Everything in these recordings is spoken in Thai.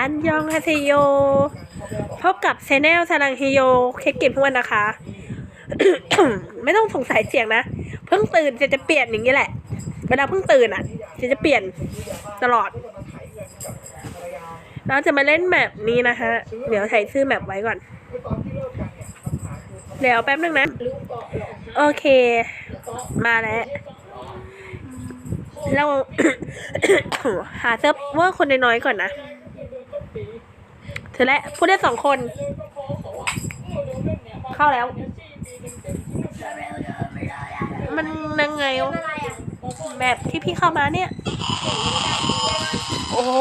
อันยองฮาเซโย พบกับชแนลซาลังเฮโย เค้กเก็บทุกวันนะคะ ไม่ต้องสงสัยเสียงนะ เพิ่งตื่นจะจะเปลี่ยนอย่างนี้แหละ เวลาเพิ่งตื่นอะ จะจะเปลี่ยนตลอด เราจะมาเล่นแมปนี้นะคะ เดี๋ยวใส่ชื่อแมปไว้ก่อน เดี๋ยวแป๊บนึงนะ โอเค มาแล้วเราหาเซิร์ฟเวอร์คนน้อยๆก่อนนะ เธอและผู้เล่นสองคน เข้าแล้ว มันยังไงแบบที่พี่เข้ามาเนี่ย โอ้โห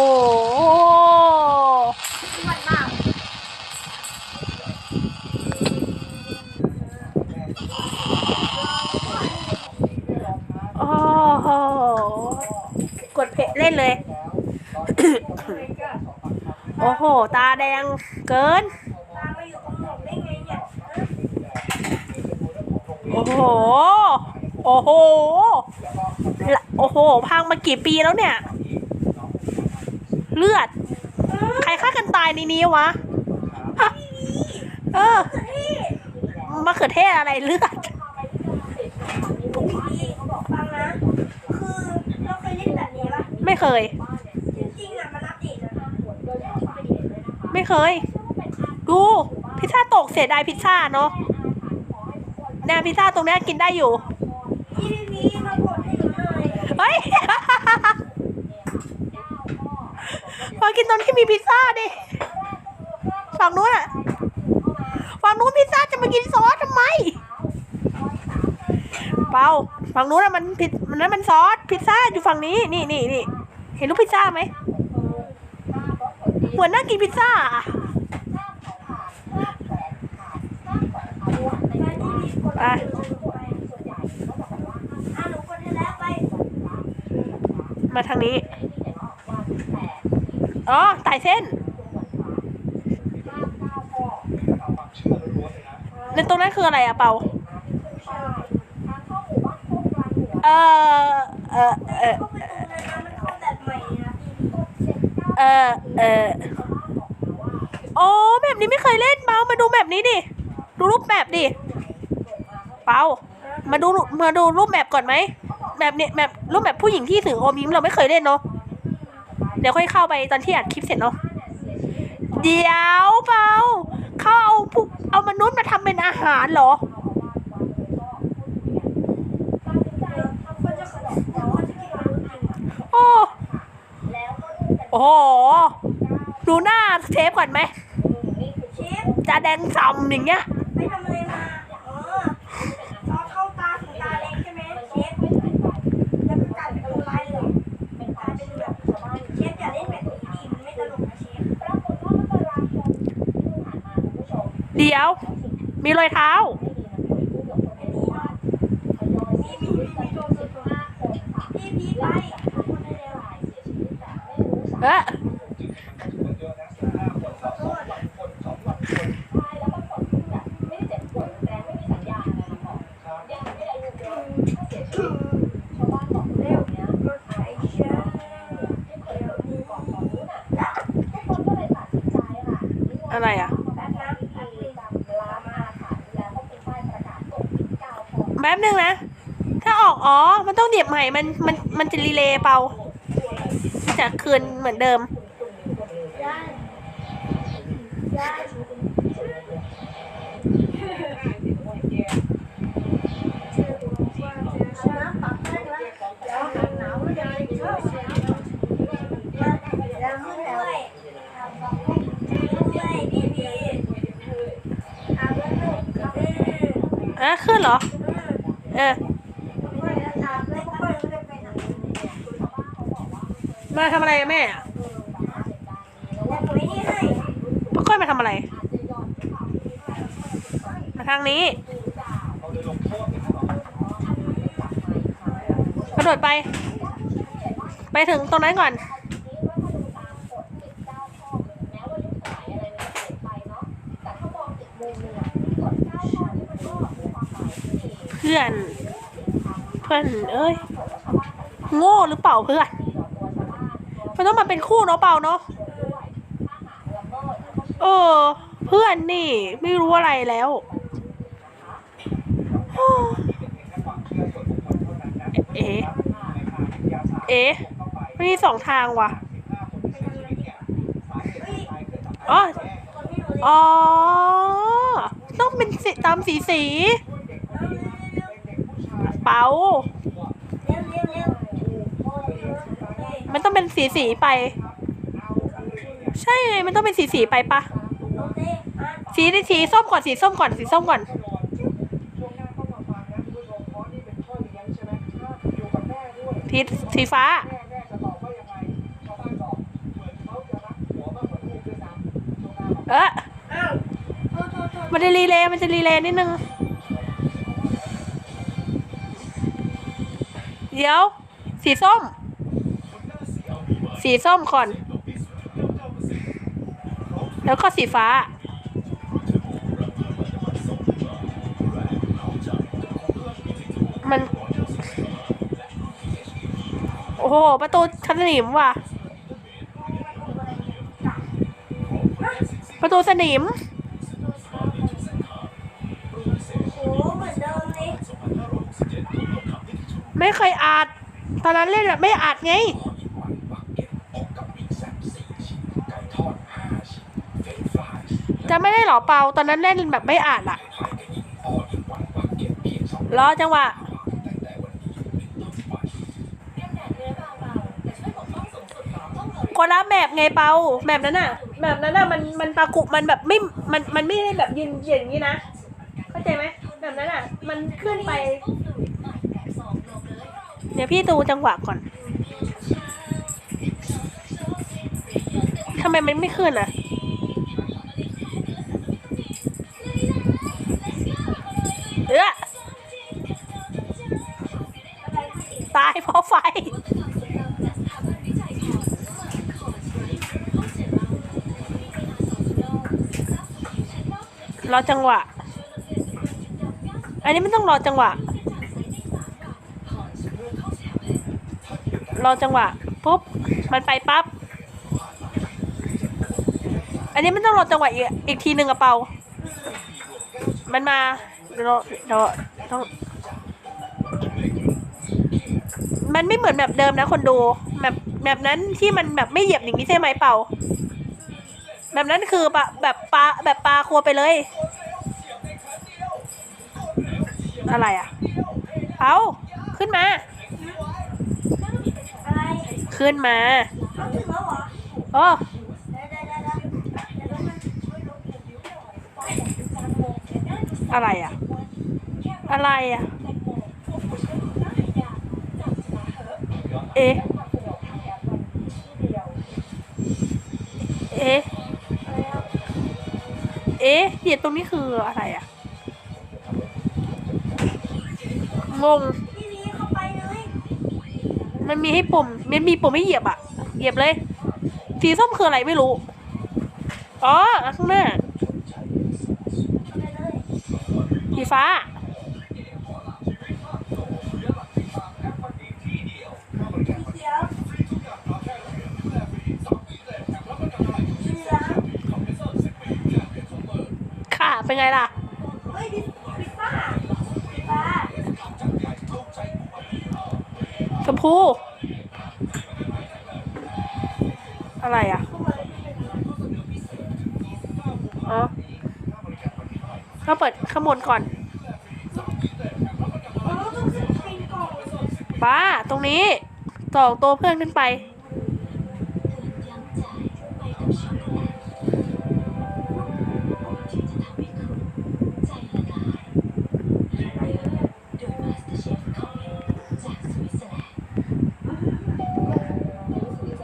โอ้โหกดเพจเล่นเลย โอ้โห ตาแดงเกินโอ้โห โอ้โหละโอ้โห พังมากี่ปีแล้วเนี่ย เลือด ใครฆ่ากันตายในนี้วะฮะเออมะเขือเทศอะไรเลือด ฟังนะ คือเราเคยเล่นแบบนี้ปะไม่เคย จริงๆอะมันอัปเดตนะ ไม่เคย ดูพิซซ่าตกเสียดายพิซซ่าเนาะแนวพิซซ่าตรงนี้กินได้อยู่เฮ้ยมากินตอนที่มีพิซซ่าดิฝั่งนู้นอะฝั่งนู้นพิซซ่าจะมากินซอสทำไม เปล่าฝั่งนู้นอะมันผิดมันนั้นมันซอสพิซซ่าอยู่ฝั่งนี้ นี่นี่นี่เห็นรูปพิซซ่าไหม หัวหน้ากินพิซซ่าไปมาทางนี้ อ๋อไายเส้นในตรงนั้นคืออะไรอะเปาเออเออเออเออเออ โอ้แบบนี้ไม่เคยเล่นเปามาดูแบบนี้ดิ ดูรูปแบบดิ เปามาดูมาดูรูปแบบก่อนไหม แบบเนี้ยแบบรูปแบบผู้หญิงที่ถืออมยิ้มเราไม่เคยเล่นเนาะ เดี๋ยวค่อยเข้าไปตอนที่อัดคลิปเสร็จเนาะ เดี๋ยวเปาเขาเอาผู้เอามนุษย์มาทำเป็นอาหารเหรอโอ้โอ้โหดูหน้าเชฟก่อนไหม จะแดงจำอย่างเงี้ยไปทำอะไรมาอ๋อซอสเข้าตาถึงตาเล็กใช่ไหมเชฟแล้วก็กลายเป็นตัวร้ายเลยเป็นกลายเป็นแบบเชฟอย่าเล่นแบบนี้ดิมันไม่ตลกนะเชฟเดี๋ยว มีรอยเท้ามีมีมีมีโดนสุดพี่พี่ไปเออ อะไรอะแป๊บนึงนะ ถ้าออกอ๋อ มันต้องเดียบใหม่ มัน มัน มันจะรีเลย์เปล่า จะคืนเหมือนเดิม อะขึ้นเหรอ เออ มาทำอะไรแม่ป้าก้อยมาทำอะไร มาทางนี้ กระโดดไป ไปถึงตรงนั้นก่อน พื่อน เพื่อน เอ้ย โง่หรือเปล่าเพื่อน มันต้องมาเป็นคู่เนาะเปล่าเนาะเออ เพื่อนนี่ ไม่รู้อะไรแล้วเอ๊ะเอ๊ะมันมีสองทางว่ะอ๋อ อ๋อ ต้องเป็นสีตามสีสี เป๋า มันต้องเป็นสีสีไป ใช่ไงมันต้องเป็นสีสีไปปะสีสีส้มก่อนสีส้มก่อนสีส้มก่อนสีสีฟ้า เออมันจะรีเลย์มันจะรีเลย์นิดนึง เดี๋ยว สีส้ม สีส้มก่อน แล้วก็สีฟ้า มัน โอ้โห ประตูสนิมว่ะ ประตูสนิม โอ้เหมือนเดิมเลย ไม่เคยอัดตอนนั้นเล่นแบบไม่อัดไงจะไม่ได้หรอเปาตอนนั้นเล่นแบบไม่อัดอะรอจังหวะคนละแมปไงเปาแมปนั้นน่ะแมปนั้นน่ะมันมันปากุมันแบบไม่มันมันไม่ได้แบบยืนอย่างนี้นะเข้าใจไหมแบบนั้นอะมันขึ้นไป ดี๋ยวพี่ดูจังหวะก่อนทำไมมันไม่ขึ้นอะเออตายเพราะไฟ รอจังหวะ อันนี้ไม่ต้องรอจังหวะ รอจังหวะปุ๊บมันไปปั๊บอันนี้ไม่ต้องรอจังหวะอีกอีกทีหนึ่งอะเปา มันมาเดี๋ยวเดี๋ยวต้องมันไม่เหมือนแบบเดิมนะคนดูแบบแบบนั้นที่มันแบบไม่เหยียบอย่างนี้ใช่ไหมเปาแบบนั้นคือปะแบบปลาแบบปลาครัวไปเลย อะไรอะ เอาขึ้นมา ขึ้นมาเขาถึงแล้วเหรอโอ้เดี๋ยวเดี๋ยวเดี๋ยวเดี๋ยวเดี๋ยวมันอะไรอะ อะไรอะ เอ๊ะ เอ๊ะ เอ๊ะเหยียดตรงนี้คืออะไรอะ งง มันมีให้ปุ่มมันมีปุ่มให้เหยียบอะเหยียบเลย สีส้มคืออะไรไม่รู้ อ๋อข้างหน้าสีฟ้า ค่ะ เป็นไงล่ะ เฮ้ยดิดิฟ้าฟ้า ชมพู อะไรอะ อ๋อเราเปิดข้างบนก่อนป้าตรงนี้ต่อตัวเพื่อนขึ้นไป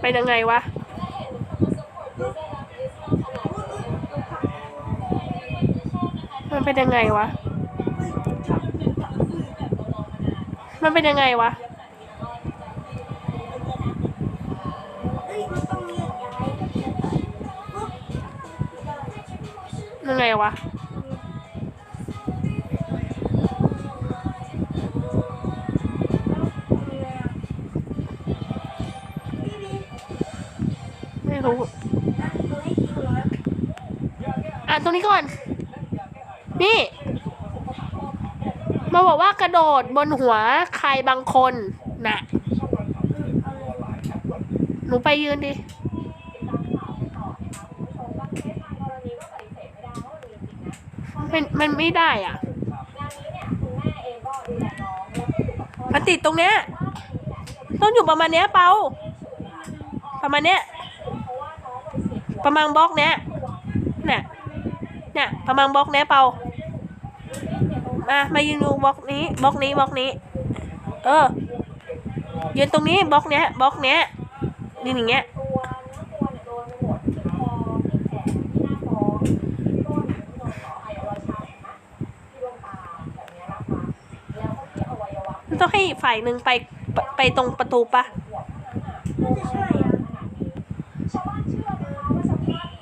เป็นยังไงวะ เป็นยังไงวะ มันเป็นยังไงวะเฮ้ยมันต้องไงวะไม่รู้อะตัวให้คิวแล้วอ่านตรงนี้ก่อน นี่ มาบอกว่ากระโดดบนหัวใครบางคนนะหนูไปยืนดิมันมันไม่ได้อะ มันติดตรงเนี้ย ต้องอยู่ประมาณเนี้ยเปาประมาณเนี้ย ประมาณบล็อกเนี้ยเนี่ย เนี่ยประมาณบล็อกเนี้ยเปามามายืนดูบล็อกนี้บล็อกนี้บล็อกนี้ เออยืนตรงนี้บล็อกเนี้ยบล็อกเนี้ยยืนอย่างเงี้ยต้องให้ฝ่ายหนึ่งไปไปไปตรงประตูปะน่าจะใช่อะ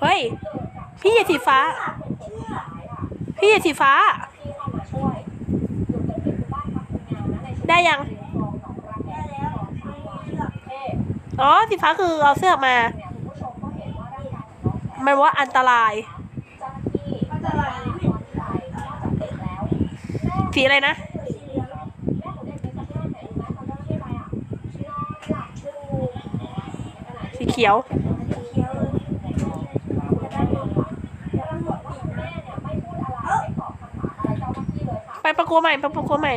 เฮ้ย พี่อย่าสีฟ้าเชื่อ พี่สีฟ้า ได้ยังได้แล้วอ๋อ สีฟ้าคือเอาเสื้อมา มันว่าอันตราย สีอะไรนะสีเขียวเลยแล้วมันหมดปีกเอ้า ไปประกวดใหม่ไปประกวดใหม่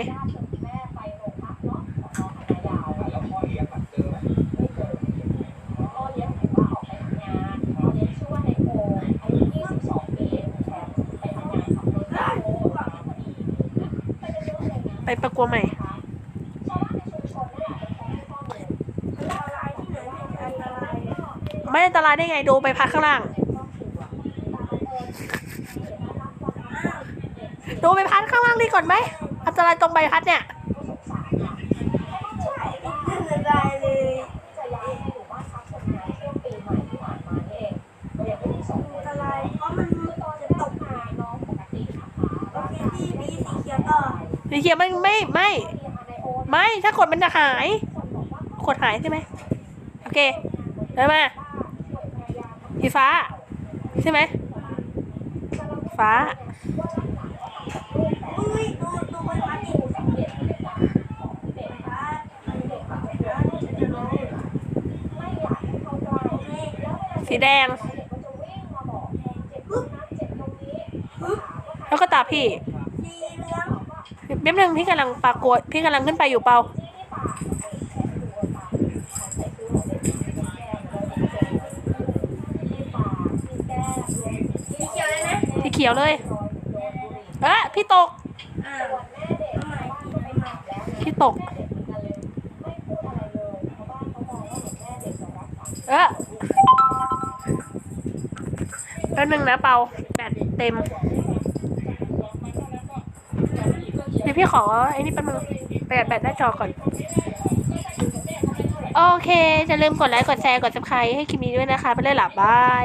ไปประกวดใหม่อันตรายที่ไหนไม่อันตรายไม่อันตรายได้ไงดูไปพัดข้างล่าง ดูไปพัดข้างล่างนี่ก่อนไหมอันตรายตรงใบพัดเนี่ยอัตรายเลยอันตรายเพราะมันจะตกโอเคที่มีสีเขียวสีเขียวมันไม่ไม่ไม่ถ้ากดมันจะหาย กดหายใช่ไหมโอเคเดินมาสีฟ้าใช่ไหมฟ้า อุ้ยดูดูบนพัดดิพัดมันเด็กพัดจะร้องโอเค สีแดง แล้วก็ตาพี่เหลืองแป๊บนึงพี่กำลังปรากฏพี่กำลังขึ้นไปอยู่เปล่าสีเขียวเลยเขียวเลยเอ๊ะพี่ตก พี่ตก เอ๊ะ แป๊บนึงนะเปาแบตเต็มเดี๋ยวพี่ขอไอ้นี่แป๊บนึงแบตแบตหน้าจอก่อน โอเค จะลืมกดไลค์ กดแชร์ กดซับสไครต์ให้คลิปนี้ด้วยนะคะ ไปเลยหลับบาย